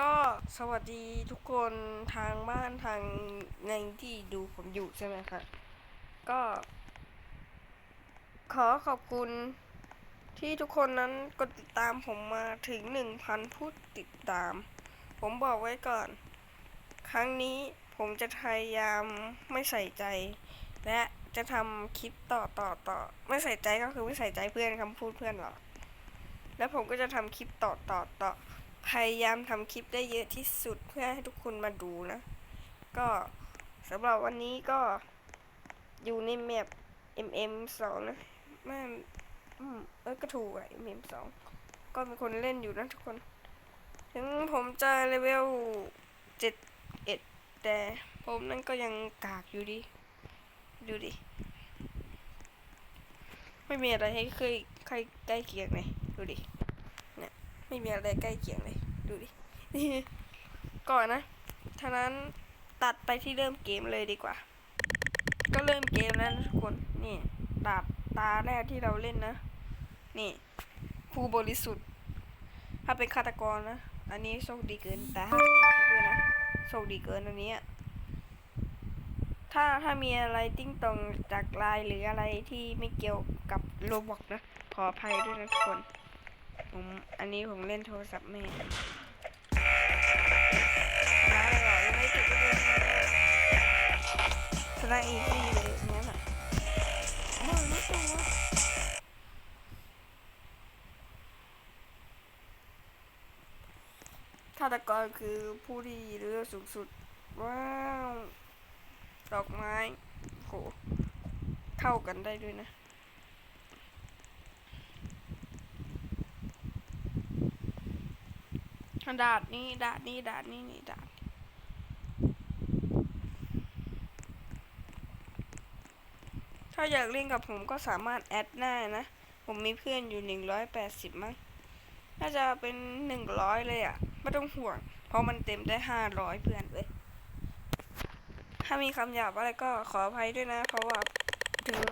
ก็สวัสดีทุกคนทางบ้านทางในที่ดูผมอยู่ใช่ไหมคะก็ ขอขอบคุณที่ทุกคนนั้นกดติดตามผมมาถึง1,000ผู้ติดตาม ผมบอกไว้ก่อน ครั้งนี้ผมจะพยายามไม่ใส่ใจ และจะทำคลิปต่อต่อต่อไม่ใส่ใจก็คือไม่ใส่ใจเพื่อนคำพูดเพื่อนหรอกแล้วผมก็จะทำคลิปต่อต่อต่อ พยายามทำคลิปได้เยอะที่สุดเพื่อให้ทุกคนมาดูนะ ก็สำหรับวันนี้ก็อยู่ในแมป MM 2นะแม่อืมเอ้ยก็ถูกอะ MM 2ก็มีคนเล่นอยู่นะทุกคน ถึงผมจะเลเวล7 1แต่ผมนั่นก็ยังกากอยู่ดีดูดิ ไม่มีอะไรให้เคยใครใกล้เคียงเลยดูดิ ไม่มีอะไรใกล้เคียงเลย ดูดิ ก่อนนะท่านั้นตัดไปที่เริ่มเกมเลยดีกว่า ก็เริ่มเกมแล้วนะทุกคน นี่ดาบตาแรกที่เราเล่นนะ นี่ ผู้บริสุทธิ์ ถ้าเป็นฆาตกรนะ อันนี้โชคดีเกินแต่ถ้าเป็นด้วยนะโชคดีเกินอันนี้ถ้าถ้ามีอะไรติ้งตองจากไลน์หรืออะไรที่ไม่เกี่ยวกับโลบอกนะ ขออภัยด้วยนะทุกคน ผมอันนี้ผมเล่นโทรศัพท์แม่ร้ายหรอยังไม่ติดก็เลยชนะอีกที่เลยอย่างนั้นอะมึงไม่ตัวฆาตกรคือผู้ที่เลือดสูงสุด ว้าว ดอกไม้โหเข้ากันได้ด้วยนะ ดาดนี้ดาดนี้ดาดนี้นี่ดาดถ้าอยากเล่นกับผมก็สามารถแอดได้นะ ผมมีเพื่อนอยู่หนึ่งร้อยแปดสิบมั้งน่าจะเป็นหนึ่งร้อยเลยอะ่ะ ไม่ต้องห่วง เพราะมันเต็มได้ห้าร้อยเพื่อนเลย ถ้ามีคำหยาบอะไรก็ขออภัยด้วยนะ เพราะว่าถึง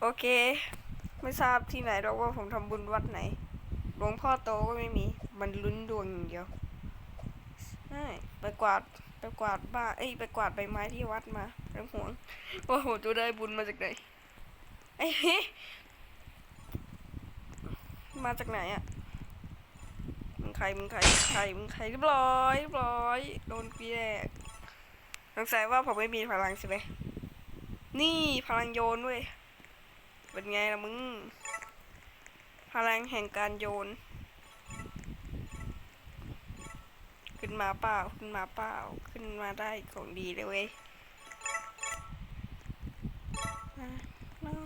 โอเค ไม่ทราบที่ไหนหรอกว่าผมทำบุญวัดไหน หลวงพ่อโตก็ไม่มี มันลุ้นดวงอย่างเดียวใช่ไปกวาดไปกวาดบ้าเอ้ยไปกวาดใบไม้ที่วัดมาเรื่องห่วงว่าผมจะได้บุญมาจากไหนไอ้เฮ้มาจากไหนอะมึงใครมึงใครมึงใครมึงใครเรียบร้อยเรียบร้อยโดนปีแรกสงสัยว่าผมไม่มีพลังใช่ไหมนี่พลังโยนเว้ย เป็นไงล่ะมึง พลังแห่งการโยน ขึ้นมาเปล่า ขึ้นมาเปล่า ขึ้นมาได้ของดีเลยเว้ยอะรอ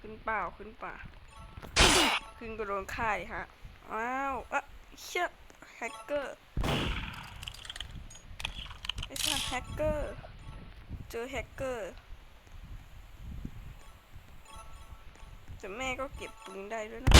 ขึ้นเปล่าขึ้นเปล่า พึ่งก็โดนฆ่าดิฮะว้าวอะเชี่ยแฮกเกอร์ไอ้ชาแฮกเกอร์ เจอแฮกเกอร์แต่แม่ก็เก็บปืนได้ด้วยนะ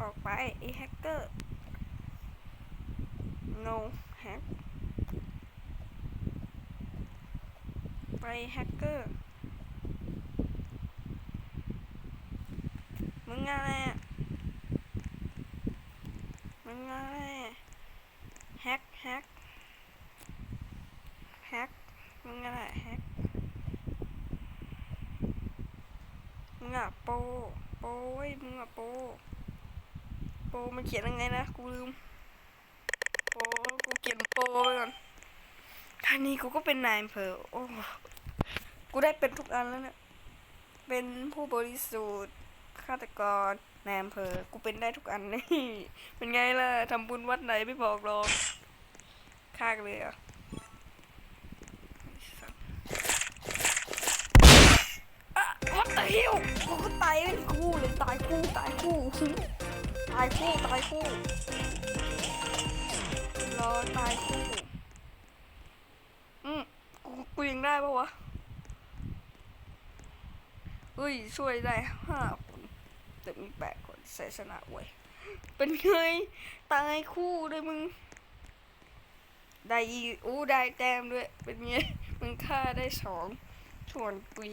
ออกไปไอ้แฮกเกอร์ no hack ไปแฮกเกอร์ มึงอะไรอะ มึงอะไรแฮกแฮกแฮกมึงอะไรแฮกมึงอะโป โปเว้ยมึงอะโป้โปมันเขียนยังไงนะกูลืมโปกูเขียนโปไปก่อนท่านี้กูก็เป็นนายอำเภอโอ้กูได้เป็นทุกอันแล้วเนี่ยเป็นผู้บริสุทธิ์ฆาตกรนายอำเภอกูเป็นได้ทุกอันนี่เป็นไงล่ะทำบุญวัดไหนไม่บอกหรอกฆ่ากันเลยอะอะวัดตายเหี้ยวกูก็ตายเป็นคู่เลยตายคู่ตายคู่ตายคู่ตายคู่รอตายคู่อืมกูกูยังได้ปะวะเฮ้ยช่วยได้ห้าคนแต่มีแปดคนใส่ชนะเว้ยเป็นไงตายคู่ด้วยมึงได้อีอู้ได้แต้มด้วยเป็นไงมึงฆ่าได้สองส่วนปี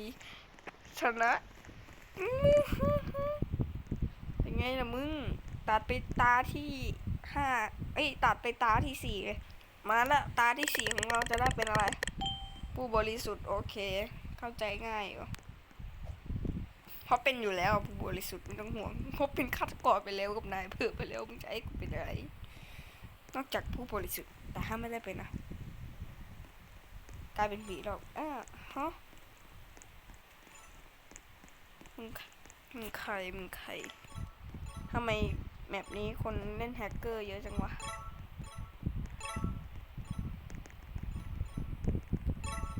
ชนะอื้อหือหือเป็นไงล่ะมึง ตัดไปตาที่ห้าเอ้ยตัดไปตาที่สี่เลยมาละตาที่สี่ของเราจะได้เป็นอะไร ผู้บริสุทธิ์โอเค เข้าใจง่ายอยู่เพราะเป็นอยู่แล้วผู้บริสุทธิ์ไม่ต้องห่วงเพราะเป็นฆาตกรไปแล้วกับนายเพื่อไปแล้วมึงจะให้กูเป็นอะไร นอกจากผู้บริสุทธิ์แต่ถ้าไม่ได้เป็นนะกลายเป็นผีหรอกอ่าฮะ มึงมึงใครมึงใครทำไมแมปนี้คนเล่นแฮกเกอร์เยอะจังวะ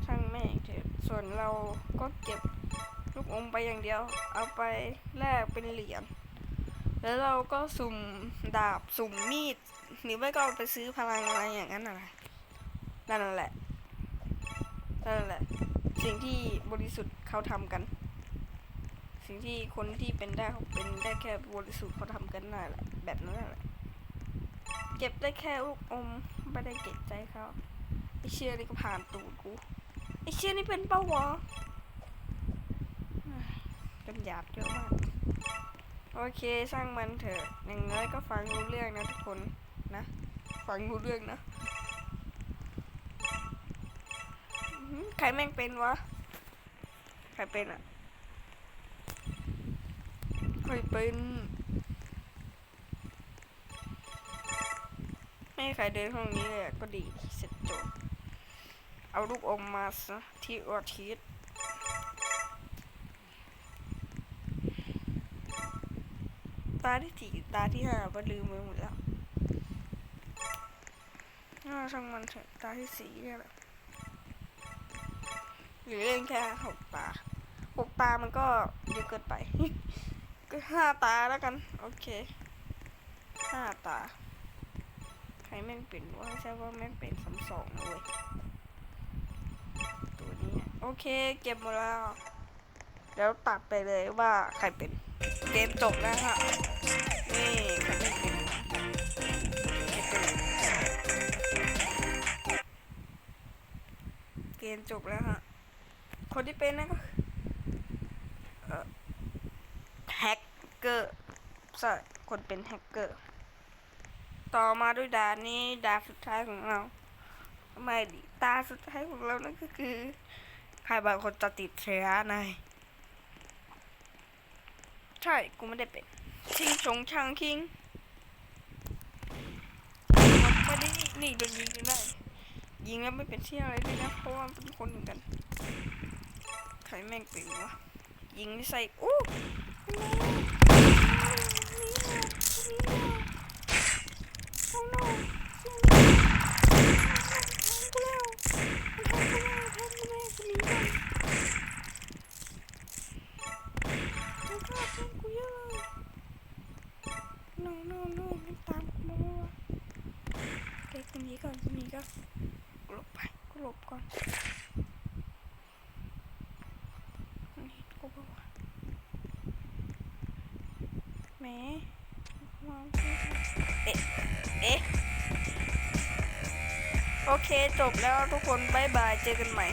ช่างแม่งเถอะส่วนเราก็เก็บลูกอมไปอย่างเดียว เอาไปแลกเป็นเหรียญแล้วเราก็สุ่มดาบสุ่มมีด หรือไม่ก็ไปซื้อพลังอะไรอย่างนั้นอะไรนั่นแหละนั่นแหละ สิ่งที่บริสุทธิ์เขาทำกัน สิ่งที่คนที่เป็นได้เขาเป็นได้แค่บริสุทธิ์เขาทำกันนั่นแหละแบบนั้นแหละเก็บได้แค่ลูกอมไม่ได้เก็บใจเขาไอเชี่ยนี่ก็ผ่านตูดกูไอเชี่ยนี่เป็นเป้าวะเป็นหยาบเยอะมากโอเคสร้างมันเถอะอย่างน้อยก็ฟังรู้เรื่องนะทุกคนนะฟังรู้เรื่องนะใครแม่งเป็นวะใครเป็นอะ ใครเป็น ไม่ใครเดินห้องนี้เลยก็ดีเสร็จจทย์เอาลูกอมมาซะที่ออทิสตาที่สี่ตาที่ห้าก็ลืมไปหมดแล้วน่าช่างมันเถอะตาที่สี่เนี่ยแหละหรือเล่นแค่หกตาหกตามันก็เยอะเกินไป ก็ห้าตาแล้วกัน โอเคห้าตา ใครแม่งเป็นว่าใช่ว่าแม่งเป็นสามสองนะเว้ยตัวนี้ โอเค เก็บหมดแล้ว แล้วตัดไปเลยว่าใครเป็น เกมจบแล้วค่ะ นี่เป็นวะใครเป็นเกมจบแล้วฮะ คนที่เป็นนั่นก็คือเอ่อแฮ กเกอร์ใช่คนเป็นแฮกเกอร์ ต่อมาด้วยดานนี้ดานสุดท้ายของเราไม่ดิตาสุดท้ายของเรานั่นก็คือ ใครบางคนจะติดเชื้อนใช่ กูไม่ได้เป็น ชิงชงชางคิงไม่ได้นี่โดนยิงกันได้ยิงแล้วไม่เป็นเที่ยอะไรเลยนะ เพราะว่าเป็นคนเหมือนกัน ใครแม่งเป็นวะ ยิงใส่อู้ โอ้โนกูแล้วมันทำกูแล้วทำกูแล้วกูหนีก่อนมันฆ่าทำกูเยอะเลย no no no มันตามกูมาวะเด็กกูหนีก่อนกูหนีก่อนกูหลบไปกลบก่อนเห็นกูปะวะแห มวางสิเอ๊ะ เอ๊ะ โอเคจบแล้วทุกคนบ๊ายบาย เจอกันใหม่